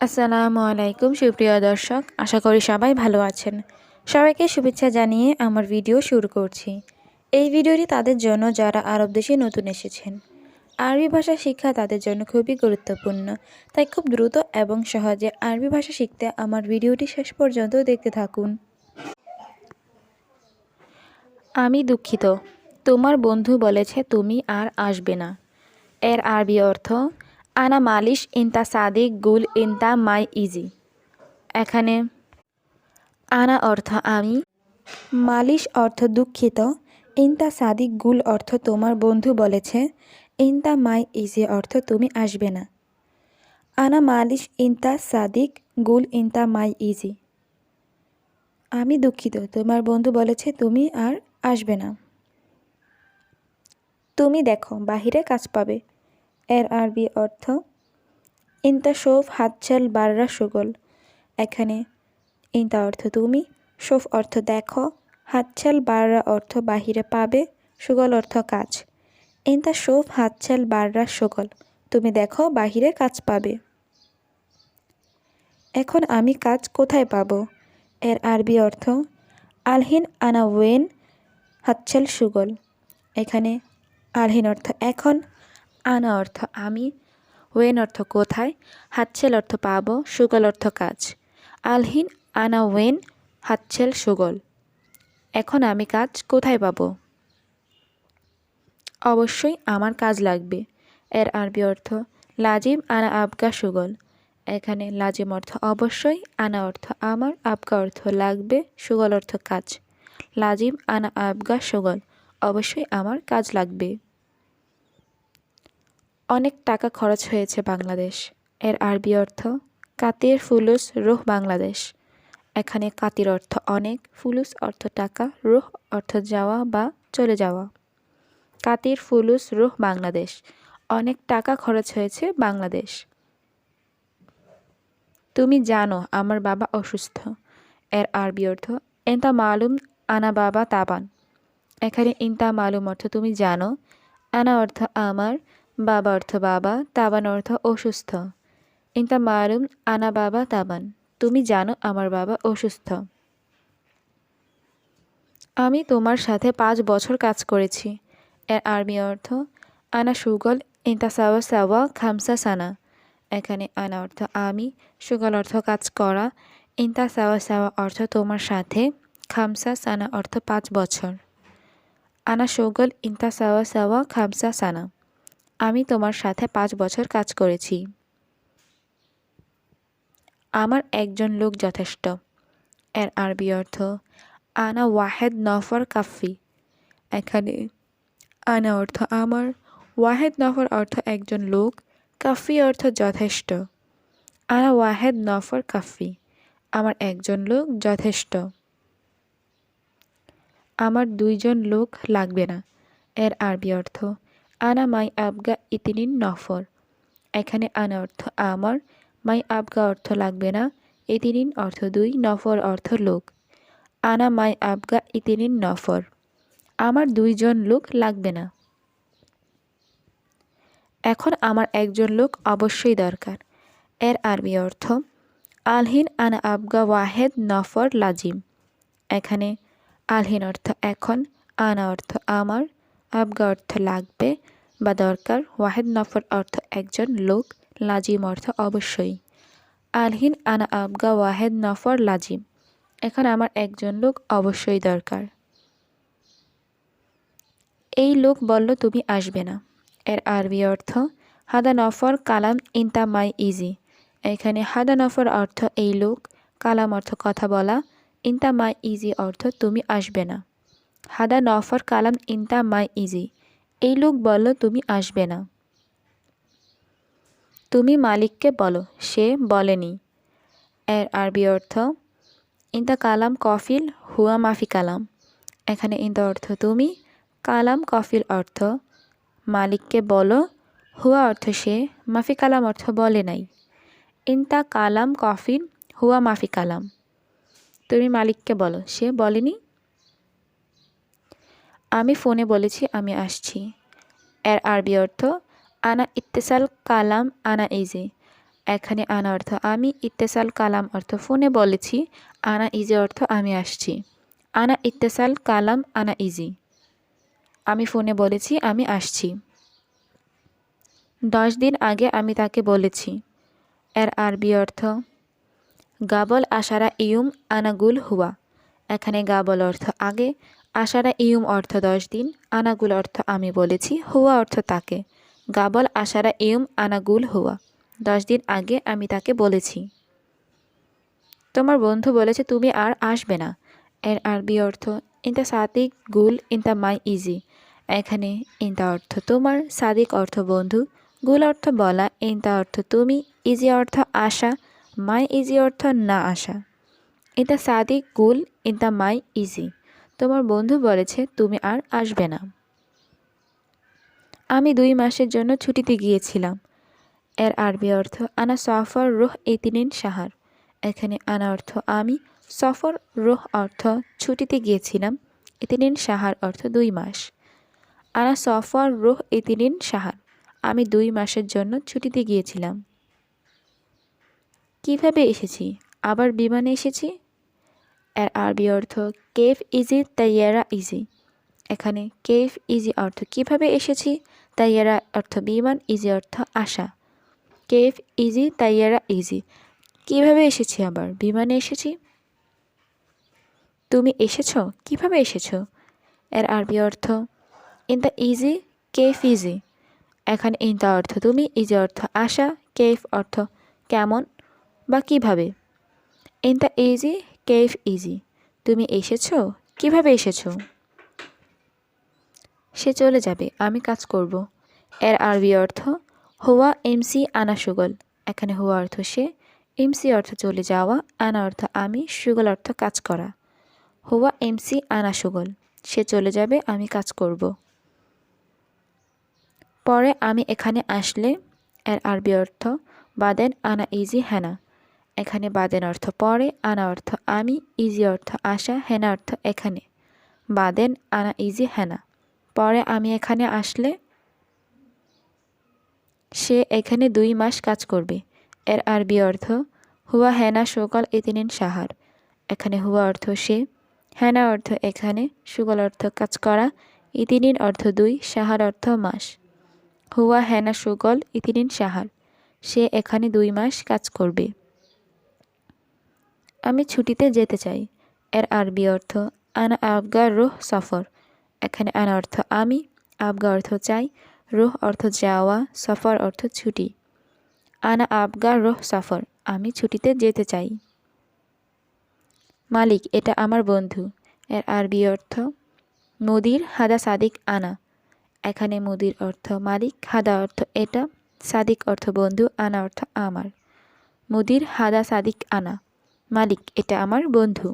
আসসালামু আলাইকুম, সুপ্রিয় দর্শক। আশা করি সবাই ভালো আছেন। সবাইকে শুভেচ্ছা জানিয়ে আমার ভিডিও শুরু করছি। এই ভিডিওটি তাদের জন্য যারা আরব দেশে নতুন এসেছেন। আরবি ভাষা শিক্ষা তাদের জন্য খুবই গুরুত্বপূর্ণ। তাই খুব দ্রুত এবং সহজে আরবি ভাষা শিখতে আমার ভিডিওটি শেষ পর্যন্ত দেখতে থাকুন। আমি দুঃখিত। তোমার বন্ধু বলেছে তুমি আর আসবে না। এর আরবি অর্থ আনা মালিশ ইনতা সাদিক, গুল ইনতা মাই ইজি। এখানে আনা অর্থ আমি, মালিশ অর্থ দুঃখিত ইনতা সাদিক, গুল অর্থ তোমার বন্ধু বলেছে ইনতা মাই ইজি অর্থ তুমি আসবে না। আনা মালিশ ইনতা সাদিক, গুল ইনতা মাই ইজি। আমি দুঃখিত, তোমার বন্ধু বলেছে তুমি আর আসবে না। তুমি দেখো, বাহিরে কাজ পাবে। এর আরবি অর্থ, ইনতা শোফ হাতছাল বাররা সুগল। এখানে ইনতা অর্থ তুমি, শোফ অর্থ দেখো, হাতছাল বাররা অর্থ বাহিরে পাবে, সুগল অর্থ কাজ। ইনতা শোফ হাতছাল বাররা সুগল, তুমি দেখো বাহিরে কাজ পাবে। এখন আমি কাজ কোথায় পাবো? এর আরবি অর্থ, আলহিন আনা ওয়েন হাতছাল সুগল। এখানে আলহিন অর্থ এখন। আনা অর্থ আমি, ওয়েন অর্থ কোথায়, হাতছেল অর্থ পাব, সুগল অর্থ কাজ। আলহিন, আনা ওয়েন, হাতছেল, সুগল। এখন আমি কাজ কোথায় পাব? অবশ্যই আমার কাজ লাগবে। এর আরবি অর্থ, লাজিম আনা আবগা সুগল। এখানে লাজিম অর্থ অবশ্যই, আনা অর্থ আমার, আবগা অর্থ লাগবে, সুগল অর্থ কাজ। লাজিম আনা আবগা সুগল, অবশ্যই আমার কাজ লাগবে। অনেক টাকা খরচ হয়েছে বাংলাদেশ। এর আরবি অর্থ, কাতির ফুলুস রুহ বাংলাদেশ। এখানে কাতির অর্থ অনেক, ফুলুস অর্থ টাকা, রুহ অর্থ যাওয়া বা চলে যাওয়া। কাতির ফুলুস রুহ বাংলাদেশ। অনেক টাকা খরচ হয়েছে বাংলাদেশ। তুমি জানো আমার বাবা অসুস্থ। এর আরবি অর্থ, এন্তা মালুম আনা বাবা তাবান। এখানে ইনতা মালুম অর্থ তুমি জানো। আনা অর্থ আমার বাবা অর্থ বাবা, তাবান অর্থ অসুস্থ। ইনতা মারুম আনা বাবা তাবান, তুমি জানো আমার বাবা অসুস্থ। আমি তোমার সাথে পাঁচ বছর কাজ করেছি। এর আর্মি অর্থ, আনা সুগল ইনতা সাওয়া সাওয়া খামসা সানা। এখানে আনা অর্থ আমি, সুগল অর্থ কাজ করা। ইনতা সাওয়া সাওয়া অর্থ তোমার সাথে, খামসা সানা অর্থ পাঁচ বছর। আনা সুগল ইনতা সাওয়া সাওয়া খামসা সানা। আমি তোমার সাথে পাঁচ বছর কাজ করেছি। আমার একজন লোক যথেষ্ট। এর আরবি অর্থ, আনা ওয়াহেদ নফর কাফি। এখানে, আনা অর্থ আমার, ওয়াহেদ নফর অর্থ একজন লোক, কাফি অর্থ যথেষ্ট। আনা ওয়াহেদ নফর কাফি। আমার একজন লোক যথেষ্ট। আমার দুইজন লোক লাগবে না। এর আরবি অর্থ আনা মাই আবগা ইতিনিন নফর। এখানে আনা অর্থ আমার, মাই আবগা অর্থ লাগবে না, ইতিনিন অর্থ দুই, নফর অর্থ লোক। আনা মাই আবগা ইতিনিন নফর, আমার দুইজন লোক লাগবে না। এখন আমার একজন লোক অবশ্যই দরকার। এর আরবি অর্থ, আলহিন আনা আবগা ওয়াহেদ নফর লাজিম। এখানে আলহিন অর্থ এখন, আনা অর্থ আমার, আবগা অর্থ লাগবে বা দরকার, ওয়াহেদ নফর অর্থ একজন লোক, লাজিম অর্থ অবশ্যই। আলহিন, আনা আবগা, ওয়াহেদ নফর, লাজিম। এখন আমার একজন লোক অবশ্যই দরকার। এই লোক বলল, তুমি আসবে না। এর আরবি অর্থ, হাদা নফর কালাম ইনতা মাই ইজি। এখানে হাদা নফর অর্থ এই লোক, কালাম অর্থ কথা বলা। ইনতা মাই ইজি অর্থ, তুমি আসবে না। হাদা নফর কালাম ইনতা মাই ইজি। এই লোক বলল, তুমি আসবে না। তুমি মালিককে বলো। সে বলেনি। এর আরবি অর্থ ইনতা কালাম কফিল হুয়া মাফি কালাম। এখানে ইনতা অর্থ, তুমি। কালাম কফিল অর্থ, মালিককে বলো। হুয়া অর্থ, সে। মাফি কালাম অর্থ, বলে নাই। ইনতা কালাম কফিল হুয়া মাফি কালাম। তুমি মালিককে বলো। সে বলেনি। আমি ফোনে বলেছি আমি আসছি। এর আরবি অর্থ, আনা ইত্তেসাল কালাম আনা ইজি। এখানে আনা অর্থ, আমি ইত্তেসাল কালাম অর্থ, ফোনে বলেছি, আনা ইজি অর্থ, আমি আসছি। আনা ইত্তেসাল কালাম আনা ইজি। আমি ফোনে বলেছি, আমি আসছি। দশ দিন আগে আমি তাকে বলেছি। এর আরবি অর্থ, গাবল আশারা ইয়ুম আনাগুল হুয়া। এখানে গাবল অর্থ, আগে। আশারা ইয়ুম অর্থ দশ দিন, আনাগুল অর্থ আমি বলেছি, হুয়া অর্থ তাকে। গাবল আশারা ইয়ুম, আনাগুল হুয়া। দশ দিন আগে আমি তাকে বলেছি। তোমার বন্ধু বলেছে, তুমি আর আসবে না। এর আরবি অর্থ, ইনতা সাদিক গুল, ইনতা মাই ইজি। এখানে, ইনতা অর্থ তোমার, সাদিক অর্থ বন্ধু। গুল অর্থ বলা, ইনতা অর্থ তুমি। ইজি অর্থ, আশা। মাই ইজি অর্থ, না আসা এটা সাদিক গুল, ইনতা মাই ইজি। তোমার বন্ধু বলেছে, তুমি আর আসবে না। আমি দুই মাসের জন্য ছুটিতে গিয়েছিলাম। এর আরবি অর্থ, আনা সফর রোহ ইতিনিন সাহার। এখানে আনা অর্থ, আমি সফর রোহ অর্থ, ছুটিতে গিয়েছিলাম ইতিনিন সাহার অর্থ, দুই মাস। আনা সফর রোহ ইতিনিন সাহার। আমি দুই মাসের জন্য ছুটিতে গিয়েছিলাম। কীভাবে এসেছি? আবার বিমানে এসেছি? এর আরবি অর্থ কেফ ইজি, তাইয়ারা ইজি। এখানে কেফ ইজি অর্থ কীভাবে এসেছি? তাইয়ারা অর্থ বিমান, ইজি অর্থ আশা। কেফ ইজি, তাইয়ারা ইজি। কীভাবে এসেছি আবার? বিমানে এসেছি? তুমি এসেছ? কীভাবে এসেছ? এর আরবি অর্থ ইন দ্য ইজি কেফ ইজি। এখানে ইন দ্য অর্থ তুমি, ইজি অর্থ আশা, কেফ অর্থ কেমন বা কীভাবে। ইন দ্য ইজি কেফ ইজি। তুমি এসেছ? কীভাবে এসেছ? সে চলে যাবে, আমি কাজ করব। এর আরবি অর্থ, হুয়া এমসি আনা সুগল। এখানে হুয়া অর্থ সে, এমসি অর্থ চলে যাওয়া, আনা অর্থ আমি, সুগল অর্থ কাজ করা। হুয়া এমসি আনা সুগল। সে চলে যাবে, আমি কাজ করব। পরে আমি এখানে আসলে, এর আরবি অর্থ, বাদেন আনা ইজি হেনা। এখানে বাদেন অর্থ পরে, আনা অর্থ আমি, ইজি অর্থ আসা, হেনা অর্থ এখানে। বাদেন, আনা, ইজি, হেনা। পরে আমি এখানে আসলে সে এখানে দুই মাস কাজ করবে। এর আরবি অর্থ, হুয়া, হেনা সকল ইতিনিন, সাহার। এখানে হুয়া অর্থ সে, হেনা অর্থ এখানে, সুগল অর্থ কাজ করা, ইতিনিন অর্থ দুই, সাহার অর্থ মাস। হুয়া, হেনা, সুগল, ইতিনিন, সাহার। সে এখানে দুই মাস কাজ করবে। আমি ছুটিতে যেতে চাই। এর আরবি অর্থ, আনা আবগা রোহ সফর। এখানে আনা অর্থ, আমি আবগা অর্থ চাই। রোহ অর্থ, যাওয়া। সফর অর্থ, ছুটি। আনা আবগা রোহ সফর, আমি ছুটিতে যেতে চাই। মালিক, এটা আমার বন্ধু। এর আরবি অর্থ, মুদির হাদা সাদিক আনা। এখানে মুদির অর্থ, মালিক, হাদা অর্থ এটা, সাদিক অর্থ বন্ধু, আনা অর্থ আমার। মুদির হাদা সাদিক আনা। মালিক এটা আমার বন্ধু।